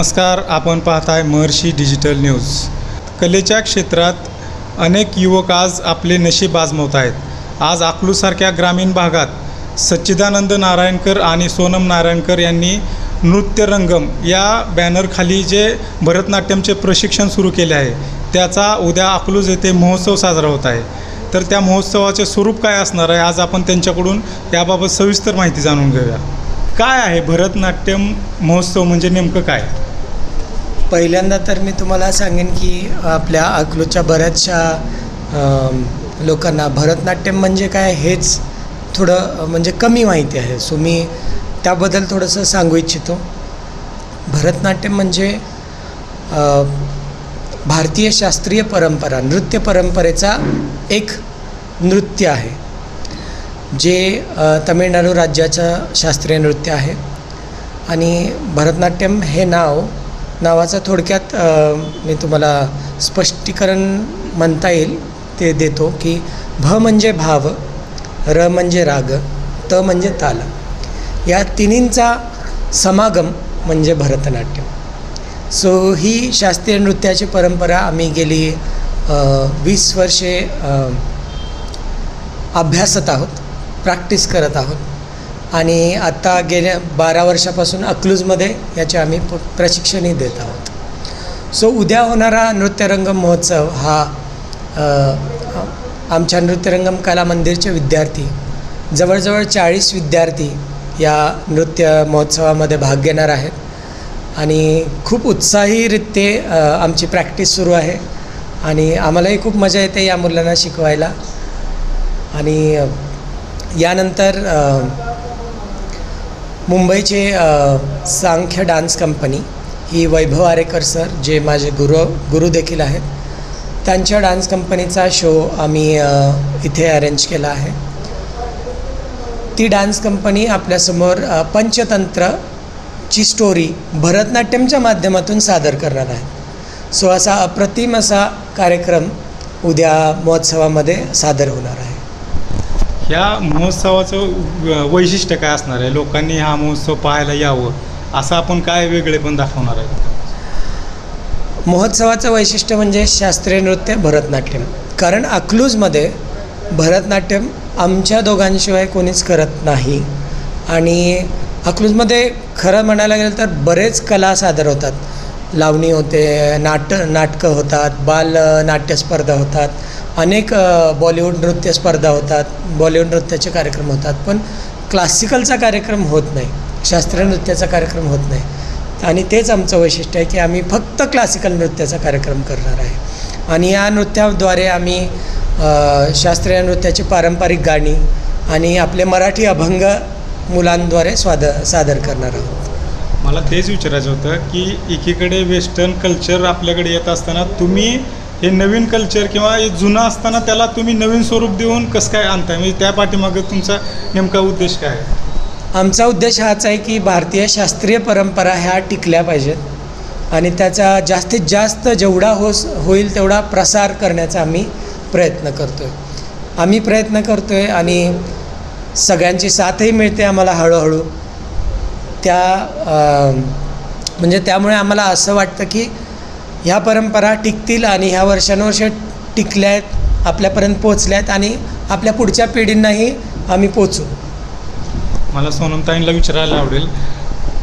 नमस्कार आपण पाहत आहे महर्षी डिजिटल न्यूज. कलेच्या क्षेत्रात अनेक युवक आज आपले नशीब आजमवत आहेत आज अकलूसारख्या ग्रामीण भागात सच्चिदानंद नारायणकर आणि सोनम नारायणकर यांनी नृत्यरंगम या बॅनरखाली जे भरतनाट्यमचे प्रशिक्षण सुरू केले आहे त्याचा उद्या अकलूज येथे महोत्सव साजरा होत आहे. तर त्या महोत्सवाचे स्वरूप काय असणार आहे आज आपण त्यांच्याकडून याबाबत सविस्तर माहिती जाणून घेऊया. काय आहे भरतनाट्यम महोत्सव म्हणजे नेमकं काय? पहिल्यांदा तर मी तुम्हाला सांगेन की आपल्या अकलूच्या बऱ्याचशा लोकांना भरतनाट्यम म्हणजे काय हेच थोडं म्हणजे कमी माहिती आहे. सो मी त्याबद्दल थोडंसं सांगू इच्छितो. भरतनाट्यम म्हणजे भारतीय शास्त्रीय परंपरा नृत्य परंपरेचा एक नृत्य आहे जे तमिळनाडू राज्याचं शास्त्रीय नृत्य आहे. आणि भरतनाट्यम हे नाव नावाचा थोडक्यात मी तुम्हाला स्पष्टीकरण म्हणता येईल ते देतो की भ म्हणजे भाव र म्हणजे राग त म्हणजे ताल. या तिन्हींचा समागम म्हणजे भरतनाट्यम. सो ही शास्त्रीय नृत्याची परंपरा आम्ही गेली वीस वर्षे अभ्यासत आहोत प्रॅक्टिस करत आहोत. आणि आत्ता गेल्या बारा वर्षापासून अकलूजमध्ये याचे आम्ही प प्रशिक्षणही देत आहोत. सो उद्या होणारा नृत्यरंगम महोत्सव हा आमच्या नृत्यरंगम कला मंदिरचे विद्यार्थी जवळजवळ चाळीस विद्यार्थी या नृत्य महोत्सवामध्ये भाग घेणार आहेत. आणि खूप उत्साहीरित्ये आमची प्रॅक्टिस सुरू आहे. आणि आम्हालाही खूप मजा येते या मुलांना शिकवायला. आणि यानंतर मुंबईचे सांख्य डान्स कंपनी ही वैभव आरेकर सर जे माझे गुरु गुरु देखील आहेत त्यांच्या डान्स कंपनीचा शो आम्ही इथे अरेंज केला आहे. ती डान्स कंपनी आपल्यासमोर पंचतंत्र पंचतंत्रची स्टोरी भरतनाट्यमच्या माध्यमातून सादर करणार आहे. सो असा अप्रतिम असा कार्यक्रम उद्या महोत्सवामध्ये सादर होणार आहे. ह्या महोत्सवाचं वैशिष्ट्य काय असणार आहे? लोकांनी हा महोत्सव पाहायला यावं असं आपण काय वेगळे पण दाखवणार आहे? महोत्सवाचं वैशिष्ट्य म्हणजे शास्त्रीय नृत्य भरतनाट्यम. कारण अकलूजमध्ये भरतनाट्यम आमच्या दोघांशिवाय कोणीच करत नाही. आणि अकलूजमध्ये खरं म्हणायला गेलं तर बरेच कला सादर होतात. लावणी होते नाट नाटकं होतात बाल नाट्यस्पर्धा होतात. अनेक बॉलिवूड नृत्य स्पर्धा होतात बॉलिवूड नृत्याचे कार्यक्रम होतात पण क्लासिकलचा कार्यक्रम होत नाही शास्त्रीय नृत्याचा कार्यक्रम होत नाही. आणि तेच आमचं वैशिष्ट्य आहे की आम्ही फक्त क्लासिकल नृत्याचा कार्यक्रम करणार आहे. आणि या नृत्याद्वारे आम्ही शास्त्रीय नृत्याची पारंपरिक गाणी आणि आपले मराठी अभंग मुलांद्वारे स्वाद सादर करणार आहोत. मला तेच विचारायचं होतं की एकीकडे वेस्टर्न कल्चर आपल्याकडे येत असताना तुम्ही हे नवीन कल्चर किंवा हे जुनं असताना त्याला तुम्ही नवीन स्वरूप देऊन कसं काय आणताय? म्हणजे त्या पाठीमागं तुमचा नेमका उद्देश काय आहे? आमचा उद्देश हाच आहे की भारतीय शास्त्रीय परंपरा ह्या टिकल्या पाहिजेत. आणि त्याचा जास्तीत जास्त जेवढा होस होईल तेवढा प्रसार करण्याचा आम्ही प्रयत्न करतो आहे आम्ही प्रयत्न करतो आहे आणि सगळ्यांची साथही मिळते आम्हाला हळूहळू. त्या म्हणजे त्यामुळे आम्हाला असं वाटतं की ह्या परंपरा टिकतील आणि ह्या वर्षानुवर्ष टिकल्या आहेत आपल्यापर्यंत पोचल्या आहेत आणि आपल्या पुढच्या पिढींनाही आम्ही पोचू मला सोनमताईंना विचारायला आवडेल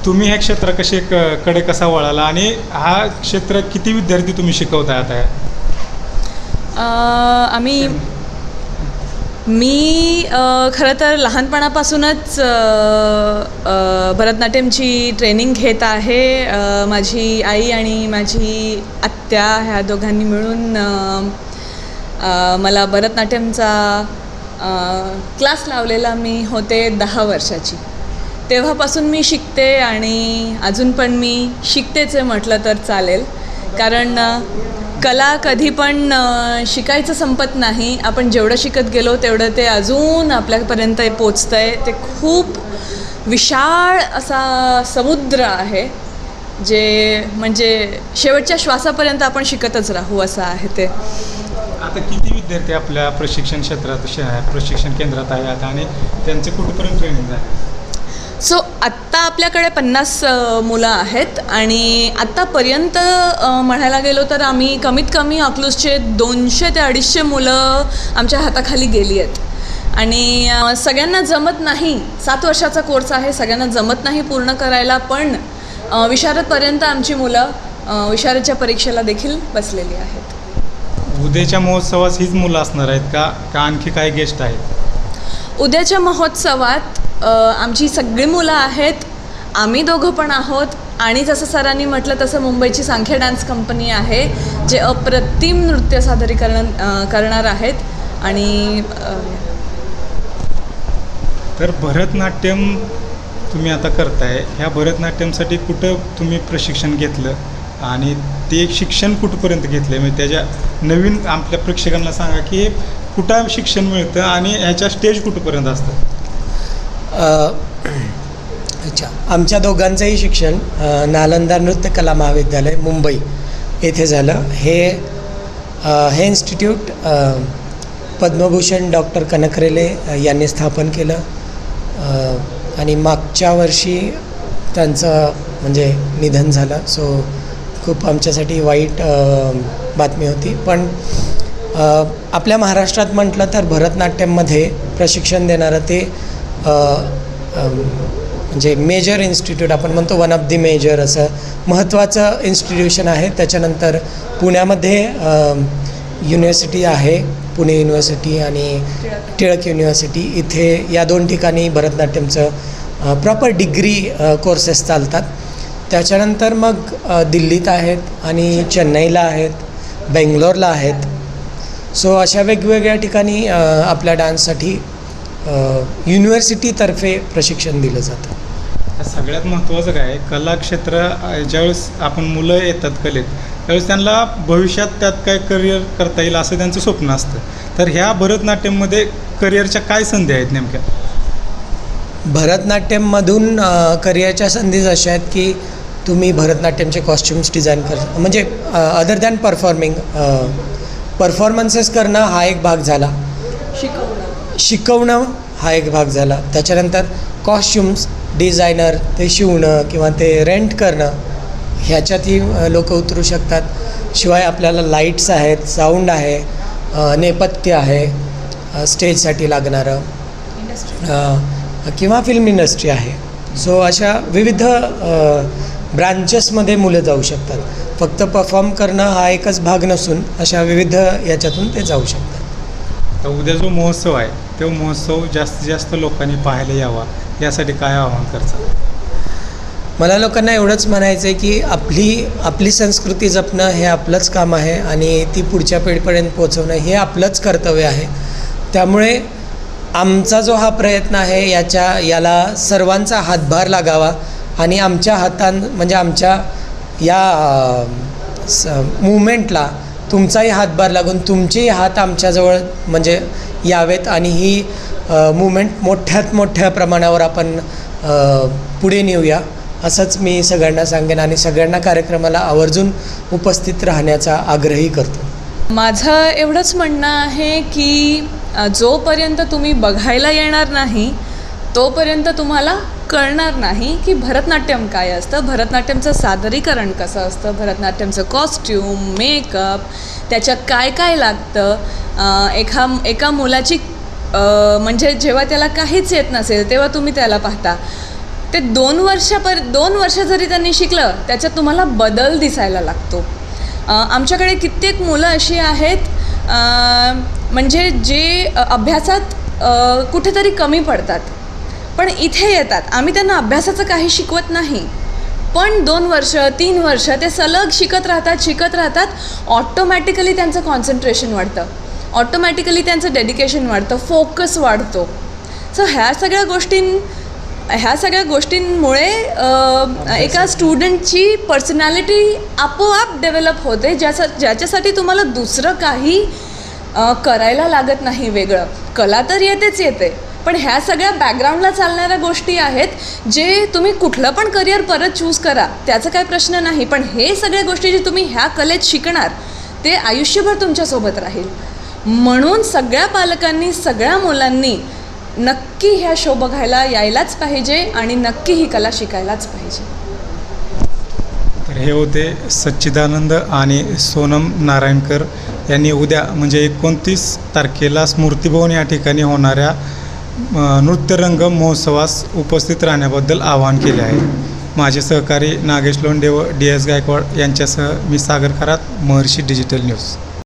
तुम्ही ह्या क्षेत्र कसे क कडे कसा वळाला आणि हा क्षेत्र किती विद्यार्थी तुम्ही शिकवताय आता? आम्ही मी खरं तर लहानपणापासूनच भरतनाट्यमची ट्रेनिंग घेत आहे. माझी आई आणि माझी आत्या ह्या दोघांनी मिळून मला भरतनाट्यमचा क्लास लावलेला मी होते दहा वर्षाची. तेव्हापासून मी शिकते आणि अजून पण मी शिकतेच म्हटलं तर चालेल. कारण कला कधी पण शिकायचं संपत नाही. आपण जेवढं शिकत गेलो तेवढं ते अजून आपल्यापर्यंत पोचतं आहे ते खूप विशाळ असा समुद्र आहे जे म्हणजे शेवटच्या श्वासापर्यंत आपण शिकतच राहू असं आहे ते. आता किती विद्यार्थी आपल्या प्रशिक्षण क्षेत्रात श- प्रशिक्षण केंद्रात आहेत आणि त्यांचे कुठपर्यंत ट्रेनिंग झाले? सो आत्ता आपल्याकडे पन्नास मुलं आहेत आणि आत्तापर्यंत म्हणायला गेलो तर आम्ही कमीत कमी अकलूजचे दोनशे ते अडीचशे मुलं आमच्या हाताखाली गेली आहेत. आणि सगळ्यांना जमत नाही सात वर्षाचा कोर्स आहे सगळ्यांना जमत नाही पूर्ण करायला पण विशारदपर्यंत आमची मुलं विशारदच्या परीक्षेला देखील बसलेली आहेत. उद्याच्या महोत्सवात हीच मुलं असणार आहेत का? का आणखी काही गेस्ट आहेत? उद्याच्या महोत्सवात आमची सगळी मुलं आहेत. आम्ही दोघं पण आहोत. आणि जसं सरांनी म्हटलं तसं मुंबईची सांख्या डान्स कंपनी आहे जे अप्रतिम नृत्य सादरीकरण करणार आहेत. आणि तर भरतनाट्यम तुम्ही आता करताय. ह्या भरतनाट्यमसाठी कुठं तुम्ही प्रशिक्षण घेतलं? आणि ते शिक्षण कुठपर्यंत घेतलं म्हणजे त्याच्या नवीन आपल्या प्रेक्षकांना सांगा की कुठं शिक्षण मिळतं आणि ह्याच्या स्टेज कुठंपर्यंत असतं? अच्छा. आमच्या दोघांचंही शिक्षण नालंदा नृत्य कला महाविद्यालय मुंबई येथे झालं. हे हे इन्स्टिट्यूट पद्मभूषण डॉक्टर कनकरेले यांनी स्थापन केलं. आणि मागच्या वर्षी त्यांचं म्हणजे निधन झालं. सो खूप आमच्यासाठी वाईट बातमी होती. पण आपल्या महाराष्ट्रात म्हटलं तर भरतनाट्यममध्ये प्रशिक्षण देणारं ते म्हणजे मेजर इन्स्टिट्यूट आपण म्हणतो वन ऑफ दी मेजर असं महत्त्वाचं इन्स्टिट्यूशन आहे. त्याच्यानंतर पुण्यामध्ये युनिव्हर्सिटी आहे पुणे युनिव्हर्सिटी आणि टिळक युनिव्हर्सिटी इथे या दोन ठिकाणी भरतनाट्यमचं प्रॉपर डिग्री कोर्सेस चालतात. त्याच्यानंतर मग दिल्लीत आहेत आणि चेन्नईला आहेत बेंगलोरला आहेत. सो अशा वेगवेगळ्या ठिकाणी आपल्या डान्ससाठी युनिव्हर्सिटीतर्फे प्रशिक्षण दिलं जातं. सगळ्यात महत्त्वाचं काय कला क्षेत्र ज्यावेळेस आपण मुलं येतात कलेत त्यावेळेस त्यांना भविष्यात त्यात काय करिअर करता येईल असं त्यांचं स्वप्न असतं. तर ह्या भरतनाट्यममध्ये करिअरच्या काय संधी आहेत नेमक्या? भरतनाट्यममधून करिअरच्या संधी अशा आहेत की तुम्ही भरतनाट्यमचे कॉस्ट्युम्स डिझाईन कर म्हणजे अदर दॅन परफॉर्मिंग परफॉर्मन्सेस करणं हा एक भाग झाला. शिकवणं हा एक भाग झाला. त्याच्यानंतर कॉस्ट्युम्स डिझायनर ते शिवणं किंवा ते रेंट करणं ह्याच्यातही लोक उतरू शकतात. शिवाय आपल्याला लाईट्स आहेत साऊंड आहे नेपथ्य आहे स्टेजसाठी लागणारं किंवा फिल्म इंडस्ट्री आहे. सो अशा विविध ब्रांचेसमध्ये मुलं जाऊ शकतात. फक्त परफॉर्म करणं हा एकच भाग नसून अशा विविध याच्यातून ते जाऊ शकतात. तर उद्या जो महोत्सव आहे तो महोत्सव जास्तीत जास्त लोकांनी पाहायला यावा यासाठी काय आवाहन करतात मला लोकांना एवढंच म्हणायचं आहे की आपली आपली संस्कृती जपणं हे आपलंच काम आहे आणि ती पुढच्या पिढीपर्यंत पोहोचवणं हे आपलंच कर्तव्य आहे. त्यामुळे आमचा जो हा प्रयत्न आहे याच्या याला सर्वांचा हातभार लागावा आणि आमच्या हातां म्हणजे आमच्या या स मुवमेंटला तुमचाही हातभार लागून तुमचेही हात आमच्याजवळ म्हणजे यावेत आणि ही मुवमेंट मोठ्यात मोठ्या प्रमाणावर आपण पुढे नेऊया. असंच मी सगळ्यांना सांगेन आणि सगळ्यांना कार्यक्रमाला आवर्जून उपस्थित राहण्याचा आग्रही करतो. माझं एवढंच म्हणणं आहे की जोपर्यंत तुम्ही बघायला येणार नाही तोपर्यंत तुम्हाला कळणार नाही की भरतनाट्यम काय असतं. भरतनाट्यमचं सादरीकरण कसं असतं? भरतनाट्यमचं कॉस्ट्यूम मेकअप त्याच्यात काय काय लागतं? एका एका मुलाची म्हणजे जेव्हा त्याला काहीच येत नसेल तेव्हा तुम्ही त्याला पाहता. ते दोन वर्षापर दोन वर्ष जरी त्यांनी शिकलं त्याच्यात तुम्हाला बदल दिसायला लागतो. आमच्याकडे कित्येक मुलं अशी आहेत म्हणजे जे अभ्यासात कुठेतरी कमी पडतात. पण इथे येतात. आम्ही त्यांना अभ्यासाचं काही शिकवत नाही. पण दोन वर्ष तीन वर्ष ते सलग शिकत राहतात शिकत राहतात ऑटोमॅटिकली त्यांचं कॉन्सन्ट्रेशन वाढतं. ऑटोमॅटिकली त्यांचं डेडिकेशन वाढतं फोकस वाढतो. सो ह्या सगळ्या गोष्टीं ह्या सगळ्या गोष्टींमुळे एका स्टुडंटची पर्सनॅलिटी आपोआप डेव्हलप होते ज्याचा ज्याच्यासाठी तुम्हाला दुसरं काही करायला लागत नाही वेगळं. कला तर येतेच येते. पण ह्या सगळ्या बॅकग्राऊंडला चालणाऱ्या गोष्टी आहेत जे तुम्ही कुठलं पण करिअर परत चूज करा त्याचा काही प्रश्न नाही. पण हे सगळ्या गोष्टी जे तुम्ही ह्या कलेत शिकणार ते आयुष्यभर तुमच्यासोबत राहील. म्हणून सगळ्या पालकांनी सगळ्या मुलांनी नक्की ह्या शो बघायला यायलाच पाहिजे आणि नक्की ही कला शिकायलाच पाहिजे. तर हे होते सच्चिदानंद आणि सोनम नारायणकर यांनी उद्या म्हणजे एकोणतीस तारखेला स्मृतिभवन या ठिकाणी होणाऱ्या नृत्यरंग महोत्सवास उपस्थित राहण्याबद्दल आवाहन केले आहे. माझे सहकारी नागेश लोंढे व डी एस गायकवाड यांच्यासह मी सागर खरात महर्षी डिजिटल न्यूज.